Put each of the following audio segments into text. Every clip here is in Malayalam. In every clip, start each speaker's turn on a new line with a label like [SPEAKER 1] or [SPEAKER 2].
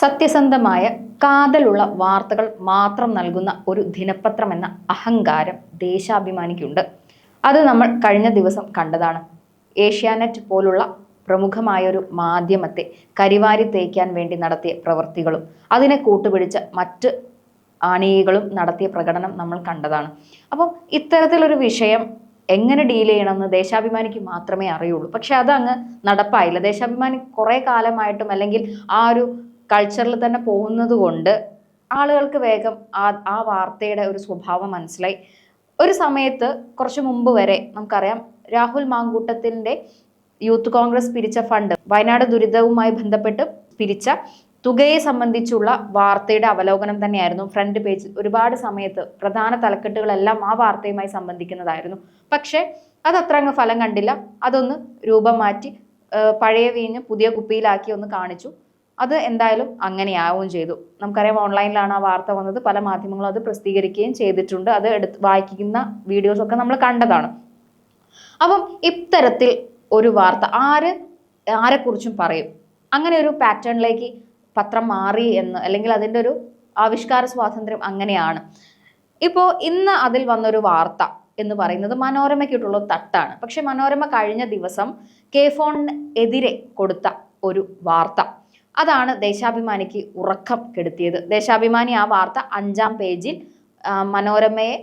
[SPEAKER 1] സത്യസന്ധമായ കാതലുള്ള വാർത്തകൾ മാത്രം നൽകുന്ന ഒരു ദിനപത്രം എന്ന അഹങ്കാരം ദേശാഭിമാനിക്കുണ്ട്. അത് നമ്മൾ കഴിഞ്ഞ ദിവസം കണ്ടതാണ്. ഏഷ്യാനെറ്റ് പോലുള്ള പ്രമുഖമായ ഒരു മാധ്യമത്തെ കരിവാരി തേക്കാൻ വേണ്ടി നടത്തിയ പ്രവൃത്തികളും അതിനെ കൂട്ടുപിടിച്ച മറ്റ് ആണികളും നടത്തിയ പ്രകടനം നമ്മൾ കണ്ടതാണ്. അപ്പം ഇത്തരത്തിലൊരു വിഷയം എങ്ങനെ ഡീൽ ചെയ്യണമെന്ന് ദേശാഭിമാനിക്ക് മാത്രമേ അറിയുള്ളൂ. പക്ഷെ അതങ്ങ് നടപ്പായില്ല. ദേശാഭിമാനി കുറേ കാലമായിട്ടും അല്ലെങ്കിൽ ആ ഒരു കൾച്ചറിൽ തന്നെ പോകുന്നത് കൊണ്ട് ആളുകൾക്ക് വേഗം ആ ആ വാർത്തയുടെ ഒരു സ്വഭാവം മനസ്സിലായി. ഒരു സമയത്ത് കുറച്ച് മുമ്പ് വരെ നമുക്കറിയാം രാഹുൽ മാങ്കൂട്ടത്തിന്റെ യൂത്ത് കോൺഗ്രസ് പിരിച്ച ഫണ്ട് വയനാട് ദുരിതവുമായി ബന്ധപ്പെട്ട് പിരിച്ച തുകയെ സംബന്ധിച്ചുള്ള വാർത്തയുടെ അവലോകനം തന്നെയായിരുന്നു. ഫ്രണ്ട് പേജിൽ ഒരുപാട് സമയത്ത് പ്രധാന തലക്കെട്ടുകളെല്ലാം ആ വാർത്തയുമായി സംബന്ധിക്കുന്നതായിരുന്നു. പക്ഷേ അത് അത്ര അങ്ങ് ഫലം കണ്ടില്ല. അതൊന്ന് രൂപം മാറ്റി പഴയ വീഞ്ഞ് പുതിയ കുപ്പിയിലാക്കി ഒന്ന് കാണിച്ചു. അത് എന്തായാലും അങ്ങനെയാവുകയും ചെയ്തു. നമുക്കറിയാം ഓൺലൈനിലാണ് ആ വാർത്ത വന്നത്. പല മാധ്യമങ്ങളും അത് പ്രസിദ്ധീകരിക്കുകയും ചെയ്തിട്ടുണ്ട്. അത് എടുത്ത് വായിക്കുന്ന വീഡിയോസൊക്കെ നമ്മൾ കണ്ടതാണ്. അപ്പം ഇത്തരത്തിൽ ഒരു വാർത്ത ആര് ആരെക്കുറിച്ചും പറയും. അങ്ങനെ ഒരു പാറ്റേണിലേക്ക് പത്രം മാറി എന്ന് അല്ലെങ്കിൽ അതിന്റെ ഒരു ആവിഷ്കാര സ്വാതന്ത്ര്യം അങ്ങനെയാണ്. ഇപ്പോൾ ഇന്ന് അതിൽ വന്നൊരു വാർത്ത എന്ന് പറയുന്നത് മനോരമയ്ക്കിട്ടുള്ള തട്ടാണ്. പക്ഷെ മനോരമ കഴിഞ്ഞ ദിവസം കെ ഫോണിനെതിരെ കൊടുത്ത ഒരു വാർത്ത. അതാണ് ദേശാഭിമാനിക്ക് ഉറക്കം കെടുത്തിയത്. ദേശാഭിമാനി ആ വാർത്ത അഞ്ചാം പേജിൽ മനോരമയെ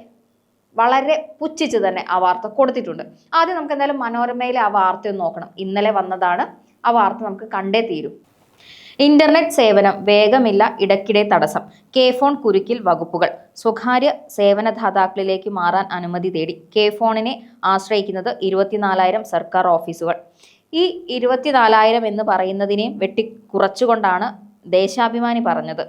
[SPEAKER 1] വളരെ പുച്ഛിച്ച് തന്നെ ആ വാർത്ത കൊടുത്തിട്ടുണ്ട്. ആദ്യം നമുക്ക് എന്തായാലും മനോരമയിലെ ആ വാർത്ത ഒന്ന് നോക്കണം. ഇന്നലെ വന്നതാണ്. ആ വാർത്ത നമുക്ക് കണ്ടേ തീരും. ഇന്റർനെറ്റ് സേവനം വേഗമില്ല ഇടയ്ക്കിടെ തടസ്സം. കെ ഫോൺ കുരുക്കിൽ വകുപ്പുകൾ. സ്വകാര്യ സേവനദാതാക്കളിലേക്ക് മാറാൻ അനുമതി തേടി കെ ഫോണിനെ ആശ്രയിക്കുന്നത് ഇരുപത്തിനാലായിരം സർക്കാർ ഓഫീസുകൾ. ഈ ഇരുപത്തിനാലായിരം എന്ന് പറയുന്നതിനെ വെട്ടിക്കുറച്ചുകൊണ്ടാണ് ദേശാഭിമാനി പറഞ്ഞത്.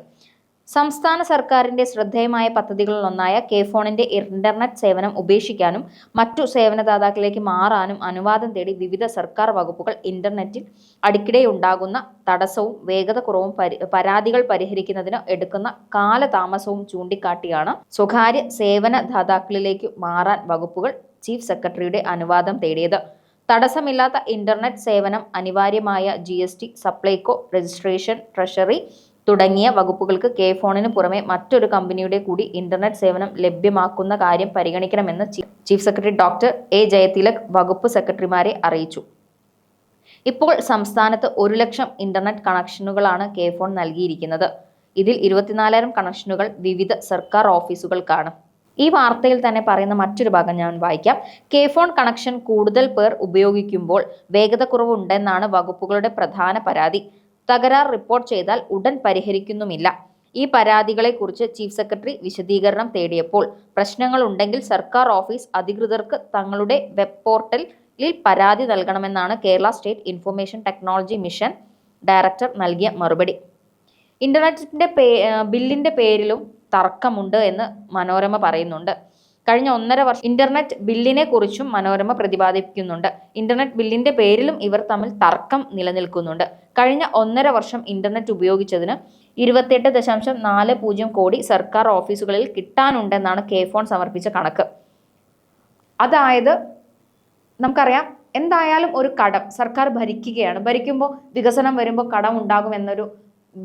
[SPEAKER 1] സംസ്ഥാന സർക്കാരിന്റെ ശ്രദ്ധേയമായ പദ്ധതികളിലൊന്നായ കെ ഫോണിന്റെ ഇന്റർനെറ്റ് സേവനം ഉപേക്ഷിക്കാനും മറ്റു സേവനദാതാക്കളിലേക്ക് മാറാനും അനുവാദം തേടി വിവിധ സർക്കാർ വകുപ്പുകൾ ഇന്റർനെറ്റിൽ അടിക്കടെ ഉണ്ടാകുന്ന തടസ്സവും വേഗത കുറവും പരാതികൾ പരിഹരിക്കുന്നതിന് എടുക്കുന്ന കാലതാമസവും ചൂണ്ടിക്കാട്ടിയാണ് സ്വകാര്യ സേവനദാതാക്കളിലേക്ക് മാറാൻ വകുപ്പുകൾ ചീഫ് സെക്രട്ടറിയുടെ അനുവാദം തേടിയത്. തടസ്സമില്ലാത്ത ഇന്റർനെറ്റ് സേവനം അനിവാര്യമായ G S T Supplyco registration treasury തുടങ്ങിയ വകുപ്പുകൾക്ക് കെ ഫോണിന് പുറമെ മറ്റൊരു കമ്പനിയുടെ കൂടി ഇന്റർനെറ്റ് സേവനം ലഭ്യമാക്കുന്ന കാര്യം പരിഗണിക്കണമെന്ന് chief secretary doctor A Jayathilak വകുപ്പ് സെക്രട്ടറിമാരെ അറിയിച്ചു. ഇപ്പോൾ സംസ്ഥാനത്ത് ഒരു ലക്ഷം ഇന്റർനെറ്റ് കണക്ഷനുകളാണ് കെ ഫോൺ നൽകിയിരിക്കുന്നത്. ഇതിൽ ഇരുപത്തിനാലായിരം കണക്ഷനുകൾ വിവിധ സർക്കാർ ഓഫീസുകൾക്കാണ്. ഈ വാർത്തയിൽ തന്നെ പറയുന്ന മറ്റൊരു ഭാഗം ഞാൻ വായിക്കാം. കെ ഫോൺ കണക്ഷൻ കൂടുതൽ പേർ ഉപയോഗിക്കുമ്പോൾ വേഗത കുറവുണ്ടെന്നാണ് വകുപ്പുകളുടെ പ്രധാന പരാതി. തകരാർ റിപ്പോർട്ട് ചെയ്താൽ ഉടൻ പരിഹരിക്കുന്നുമില്ല. ഈ പരാതികളെക്കുറിച്ച് ചീഫ് സെക്രട്ടറി വിശദീകരണം തേടിയപ്പോൾ പ്രശ്നങ്ങൾ ഉണ്ടെങ്കിൽ സർക്കാർ ഓഫീസ് അധികൃതർക്ക് തങ്ങളുടെ വെബ് പോർട്ടലിൽ പരാതി നൽകണമെന്നാണ് Kerala state information technology mission director നൽകിയ മറുപടി. ഇന്റർനെറ്റിന്റെ പേ ബില്ലിന്റെ പേരിലും തർക്കമുണ്ട് എന്ന് മനോരമ പറയുന്നുണ്ട്. കഴിഞ്ഞ ഒന്നര വർഷം ഇന്റർനെറ്റ് ബില്ലിനെ കുറിച്ചും മനോരമ പ്രതിപാദിക്കുന്നുണ്ട് ഇന്റർനെറ്റ് ബില്ലിന്റെ പേരിലും ഇവർ തമ്മിൽ തർക്കം നിലനിൽക്കുന്നുണ്ട്. കഴിഞ്ഞ ഒന്നര വർഷം ഇന്റർനെറ്റ് ഉപയോഗിച്ചതിന് ഇരുപത്തെട്ട് ദശാംശം നാല് പൂജ്യം കോടി സർക്കാർ ഓഫീസുകളിൽ കിട്ടാനുണ്ടെന്നാണ് കെ ഫോൺ സമർപ്പിച്ച കണക്ക്. അതായത് നമുക്കറിയാം എന്തായാലും ഒരു കടം സർക്കാർ ഭരിക്കുകയാണ്. ഭരിക്കുമ്പോൾ വികസനം വരുമ്പോൾ കടം ഉണ്ടാകും എന്നൊരു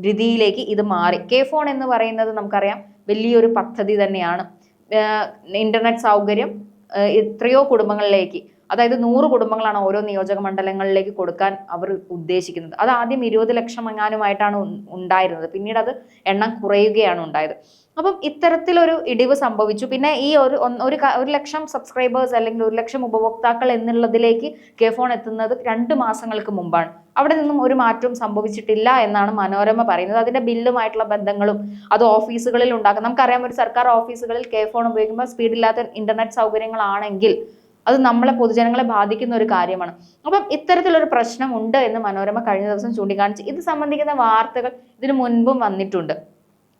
[SPEAKER 1] രീതിയിലേക്ക് ഇത് മാറി. കെ ഫോൺ എന്ന് പറയുന്നത് നമുക്കറിയാം വലിയൊരു പദ്ധതി തന്നെയാണ്. ഇന്റർനെറ്റ് സൗകര്യം എത്രയോ കുടുംബങ്ങളിലേക്ക് അതായത് നൂറ് കുടുംബങ്ങളാണ് ഓരോ നിയോജക മണ്ഡലങ്ങളിലേക്ക് കൊടുക്കാൻ അവർ ഉദ്ദേശിക്കുന്നത്. അത് ആദ്യം ഇരുപത് ലക്ഷം എങ്ങാനുമായിട്ടാണ് ഉണ്ടായിരുന്നത്. പിന്നീട് അത് എണ്ണം കുറയുകയാണ് ഉണ്ടായത്. അപ്പം ഇത്തരത്തിലൊരു ഇടിവ് സംഭവിച്ചു. പിന്നെ ഈ ഒരു ഒരു ഒരു ലക്ഷം സബ്സ്ക്രൈബേഴ്സ് അല്ലെങ്കിൽ ഒരു ലക്ഷം ഉപഭോക്താക്കൾ എന്നുള്ളതിലേക്ക് കെ ഫോൺ എത്തുന്നത് രണ്ട് മാസങ്ങൾക്ക് മുമ്പാണ്. അവിടെ നിന്നും ഒരു മാറ്റവും സംഭവിച്ചിട്ടില്ല എന്നാണ് മനോരമ പറയുന്നത്. അതിന്റെ ബില്ലുമായിട്ടുള്ള ബന്ധങ്ങളും അത് ഓഫീസുകളിൽ ഉണ്ടാക്കും. നമുക്കറിയാം ഒരു സർക്കാർ ഓഫീസുകളിൽ കെ ഫോൺ ഉപയോഗിക്കുമ്പോൾ സ്പീഡില്ലാത്ത ഇന്റർനെറ്റ് സൗകര്യങ്ങളാണെങ്കിൽ അത് നമ്മളെ പൊതുജനങ്ങളെ ബാധിക്കുന്ന ഒരു കാര്യമാണ്. അപ്പം ഇത്തരത്തിലൊരു പ്രശ്നം ഉണ്ട് എന്ന് മനോരമ കഴിഞ്ഞ ദിവസം ചൂണ്ടിക്കാണിച്ച്. ഇത് സംബന്ധിക്കുന്ന വാർത്തകൾ ഇതിനു മുൻപും വന്നിട്ടുണ്ട്.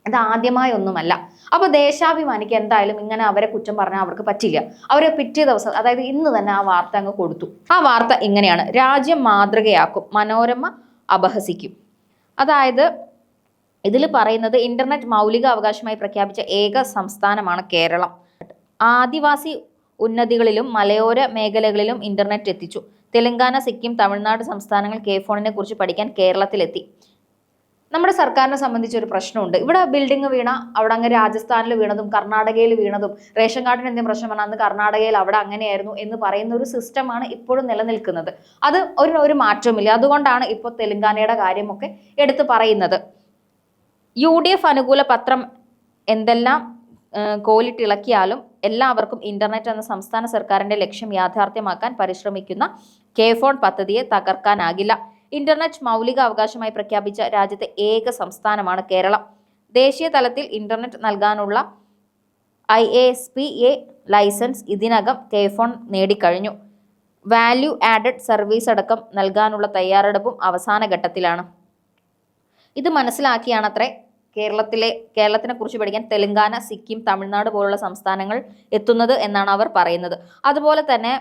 [SPEAKER 1] ഇത് ആദ്യമായി ഒന്നുമല്ല. അപ്പൊ ദേശാഭിമാനിക്ക് എന്തായാലും ഇങ്ങനെ അവരെ കുറ്റം പറഞ്ഞാൽ അവർക്ക് പറ്റില്ല. അവരെ പിറ്റേ ദിവസം അതായത് ഇന്ന് തന്നെ ആ വാർത്ത അങ്ങ് കൊടുത്തു. ആ വാർത്ത ഇങ്ങനെയാണ്. രാജ്യം മാതൃകയാക്കും മനോരമ അപഹസിക്കും. അതായത് ഇതിൽ പറയുന്നത് ഇന്റർനെറ്റ് മൗലിക അവകാശമായി പ്രഖ്യാപിച്ച ഏക സംസ്ഥാനമാണ് കേരളം. ആദിവാസി ഉന്നതികളിലും മലയോര മേഖലകളിലും ഇന്റർനെറ്റ് എത്തിച്ചു. തെലങ്കാന സിക്കിം തമിഴ്നാട് സംസ്ഥാനങ്ങൾ കെ ഫോണിനെ കുറിച്ച് പഠിക്കാൻ കേരളത്തിലെത്തി. നമ്മുടെ സർക്കാരിനെ സംബന്ധിച്ച് ഒരു പ്രശ്നമുണ്ട്. ഇവിടെ ബിൽഡിംഗ് വീണ അവിടെ അങ്ങ് രാജസ്ഥാനിൽ വീണതും കർണാടകയിൽ വീണതും റേഷൻ കാർഡിന് എന്തെങ്കിലും പ്രശ്നം വന്നാൽ അന്ന് കർണാടകയിൽ അവിടെ അങ്ങനെയായിരുന്നു എന്ന് പറയുന്ന ഒരു സിസ്റ്റമാണ് ഇപ്പോഴും നിലനിൽക്കുന്നത്. അത് ഒരു ഒരു മാറ്റവുമില്ല. അതുകൊണ്ടാണ് ഇപ്പോൾ തെലങ്കാനയുടെ കാര്യമൊക്കെ എടുത്തു പറയുന്നത്. യു അനുകൂല പത്രം എന്തെല്ലാം കോലിട്ടിളക്കിയാലും എല്ലാവർക്കും ഇന്റർനെറ്റ് എന്ന സംസ്ഥാന സർക്കാരിന്റെ ലക്ഷ്യം യാഥാർത്ഥ്യമാക്കാൻ പരിശ്രമിക്കുന്ന കെ ഫോൺ പദ്ധതിയെ തകർക്കാനാകില്ല. ഇന്റർനെറ്റ് മൗലിക അവകാശമായി പ്രഖ്യാപിച്ച രാജ്യത്തെ ഏക സംസ്ഥാനമാണ് കേരളം. ദേശീയ തലത്തിൽ ഇന്റർനെറ്റ് നൽകാനുള്ള I A S P A licence ഇതിനകം കെ ഫോൺ നേടിക്കഴിഞ്ഞു. വാല്യൂ ആഡഡ് സർവീസ് അടക്കം നൽകാനുള്ള തയ്യാറെടുപ്പും അവസാന ഘട്ടത്തിലാണ്. ഇത് മനസ്സിലാക്കിയാണത്രേ കേരളത്തിലെ കേരളത്തിനെ കുറിച്ച് പഠിക്കാൻ തെലങ്കാന സിക്കിം തമിഴ്നാട് പോലുള്ള സംസ്ഥാനങ്ങൾ എത്തുന്നത് എന്നാണ് അവർ പറയുന്നത്. അതുപോലെ തന്നെ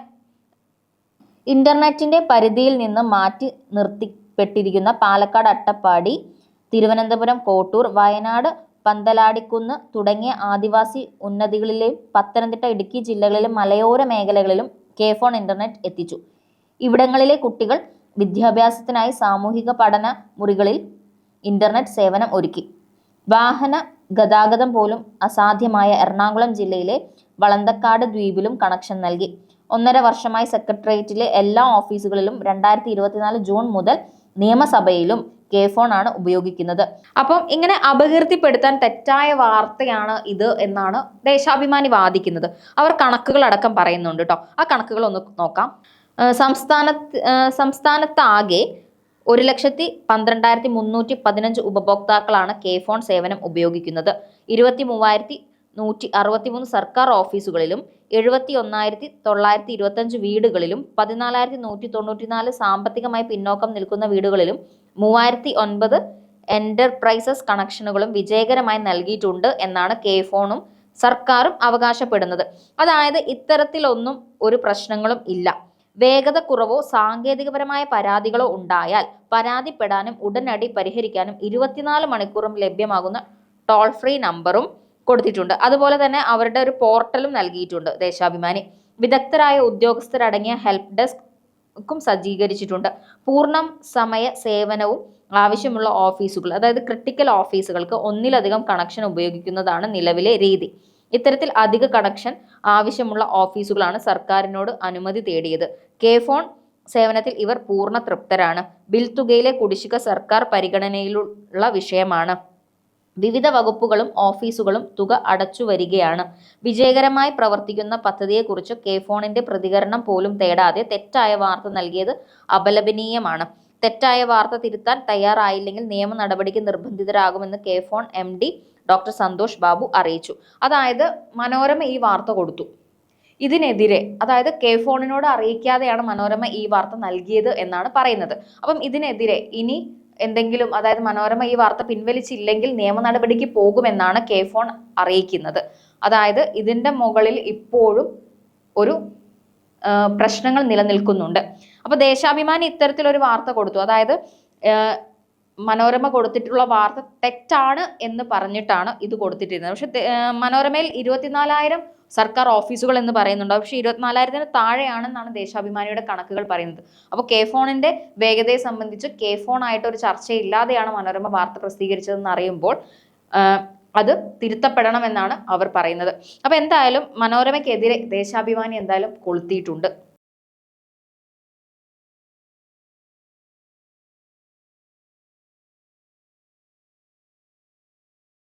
[SPEAKER 1] ഇന്റർനെറ്റിന്റെ പരിധിയിൽ നിന്ന് മാറ്റി നിർത്തിപ്പെട്ടിരിക്കുന്ന പാലക്കാട് അട്ടപ്പാടി തിരുവനന്തപുരം കോട്ടൂർ വയനാട് പന്തലാടിക്കുന്ന് തുടങ്ങിയ ആദിവാസി ഉന്നതികളിലെയും പത്തനംതിട്ട ഇടുക്കി ജില്ലകളിലും മലയോര മേഖലകളിലും കെ ഫോൺ ഇന്റർനെറ്റ് എത്തിച്ചു. ഇവിടങ്ങളിലെ കുട്ടികൾ വിദ്യാഭ്യാസത്തിനായി സാമൂഹിക പഠന മുറികളിൽ ഇന്റർനെറ്റ് സേവനം ഒരുക്കി. വാഹന ഗതാഗതം പോലും അസാധ്യമായ എറണാകുളം ജില്ലയിലെ വളന്തക്കാട് ദ്വീപിലും കണക്ഷൻ നൽകി. ഒന്നര വർഷമായി സെക്രട്ടേറിയറ്റിലെ എല്ലാ ഓഫീസുകളിലും രണ്ടായിരത്തി ഇരുപത്തിനാല് ജൂൺ മുതൽ നിയമസഭയിലും കെ ഫോൺ ആണ് ഉപയോഗിക്കുന്നത്. അപ്പം ഇങ്ങനെ അപകീർത്തിപ്പെടുത്താൻ തെറ്റായ വാർത്തയാണ് ഇത് എന്നാണ് ദേശാഭിമാനി വാദിക്കുന്നത്. അവർ കണക്കുകൾ അടക്കം പറയുന്നുണ്ട് കേട്ടോ ആ കണക്കുകൾ ഒന്ന് നോക്കാം സംസ്ഥാന സംസ്ഥാനത്താകെ ഒരു ലക്ഷത്തി പന്ത്രണ്ടായിരത്തി മുന്നൂറ്റി പതിനഞ്ച് ഉപഭോക്താക്കളാണ് കെ ഫോൺ സേവനം ഉപയോഗിക്കുന്നത്. ഇരുപത്തി മൂവായിരത്തി നൂറ്റി അറുപത്തിമൂന്ന് സർക്കാർ ഓഫീസുകളിലും എഴുപത്തി ഒന്നായിരത്തി തൊള്ളായിരത്തി ഇരുപത്തഞ്ച് വീടുകളിലും പതിനാലായിരത്തി നൂറ്റി തൊണ്ണൂറ്റിനാല് സാമ്പത്തികമായി പിന്നോക്കം നിൽക്കുന്ന വീടുകളിലും മൂവായിരത്തി ഒൻപത് എന്റർപ്രൈസസ് കണക്ഷനുകളും വിജയകരമായി നൽകിയിട്ടുണ്ട് എന്നാണ് കെ ഫോണും സർക്കാരും അവകാശപ്പെടുന്നത്. അതായത് ഇത്തരത്തിലൊന്നും ഒരു പ്രശ്നങ്ങളും ഇല്ല. വേഗത കുറവോ സാങ്കേതികപരമായ പരാതികളോ ഉണ്ടായാൽ പരാതിപ്പെടാനും ഉടനടി പരിഹരിക്കാനും ഇരുപത്തിനാല് മണിക്കൂറും ലഭ്യമാകുന്ന ടോൾ ഫ്രീ നമ്പറും കൊടുത്തിട്ടുണ്ട്. അതുപോലെ തന്നെ അവരുടെ ഒരു പോർട്ടലും നൽകിയിട്ടുണ്ട് ദേശാഭിമാനി. വിദഗ്ധരായ ഉദ്യോഗസ്ഥരടങ്ങിയ ഹെൽപ്പ് ഡെസ്കും സജ്ജീകരിച്ചിട്ടുണ്ട്. പൂർണ സമയ സേവനവും ആവശ്യമുള്ള ഓഫീസുകൾ അതായത് ക്രിട്ടിക്കൽ ഓഫീസുകൾക്ക് ഒന്നിലധികം കണക്ഷൻ ഉപയോഗിക്കുന്നതാണ് നിലവിലെ രീതി. ഇത്തരത്തിൽ അധിക കണക്ഷൻ ആവശ്യമുള്ള ഓഫീസുകളാണ് സർക്കാരിനോട് അനുമതി തേടിയത്. കെ ഫോൺ സേവനത്തിൽ ഇവർ പൂർണ തൃപ്തരാണ്. ബിൽ തുകയിലെ കുടിശ്ശിക സർക്കാർ പരിഗണനയിലുള്ള വിഷയമാണ്. വിവിധ വകുപ്പുകളും ഓഫീസുകളും തുക അടച്ചു വരികയാണ്. വിജയകരമായി പ്രവർത്തിക്കുന്ന പദ്ധതിയെക്കുറിച്ച് കെ ഫോണിന്റെ പ്രതികരണം പോലും തേടാതെ തെറ്റായ വാർത്ത നൽകിയത് അപലപനീയമാണ്. തെറ്റായ വാർത്ത തിരുത്താൻ തയ്യാറായില്ലെങ്കിൽ നിയമ നടപടിക്ക് നിർബന്ധിതരാകുമെന്ന് K phone M doctor Santhosh Babu അറിയിച്ചു. അതായത് മനോരമ ഈ വാർത്ത കൊടുത്തു. ഇതിനെതിരെ അതായത് കെ ഫോണിനോട് അറിയിക്കാതെയാണ് മനോരമ ഈ വാർത്ത നൽകിയത് എന്നാണ് പറയുന്നത്. അപ്പം ഇതിനെതിരെ ഇനി എന്തെങ്കിലും അതായത് മനോരമ ഈ വാർത്ത പിൻവലിച്ചില്ലെങ്കിൽ നിയമ നടപടിക്ക് പോകുമെന്നാണ് കെ ഫോൺ അറിയിക്കുന്നത്. അതായത് ഇതിന്റെ മുകളിൽ ഇപ്പോഴും ഒരു പ്രശ്നങ്ങൾ നിലനിൽക്കുന്നുണ്ട്. അപ്പോൾ ദേശാഭിമാനി ഇത്തരത്തിലൊരു വാർത്ത കൊടുത്തു. അതായത് മനോരമ കൊടുത്തിട്ടുള്ള വാർത്ത തെറ്റാണ് എന്ന് പറഞ്ഞിട്ടാണ് ഇത് കൊടുത്തിട്ടിരുന്നത്. പക്ഷെ മനോരമയിൽ ഇരുപത്തിനാലായിരം സർക്കാർ ഓഫീസുകൾ എന്ന് പറയുന്നുണ്ട്. പക്ഷെ ഇരുപത്തിനാലായിരത്തിന് താഴെയാണെന്നാണ് ദേശാഭിമാനിയുടെ കണക്കുകൾ പറയുന്നത്. അപ്പോൾ കെ ഫോണിന്റെ വേഗതയെ സംബന്ധിച്ച് കെ ഫോൺ ആയിട്ട് ഒരു ചർച്ചയില്ലാതെയാണ് മനോരമ വാർത്ത പ്രസിദ്ധീകരിച്ചതെന്ന് അറിയുമ്പോൾ അത് തിരുത്തപ്പെടണമെന്നാണ് അവർ പറയുന്നത്. അപ്പോൾ എന്തായാലും മനോരമയ്ക്കെതിരെ ദേശാഭിമാനി എന്തായാലും കൊളുത്തിയിട്ടുണ്ട്.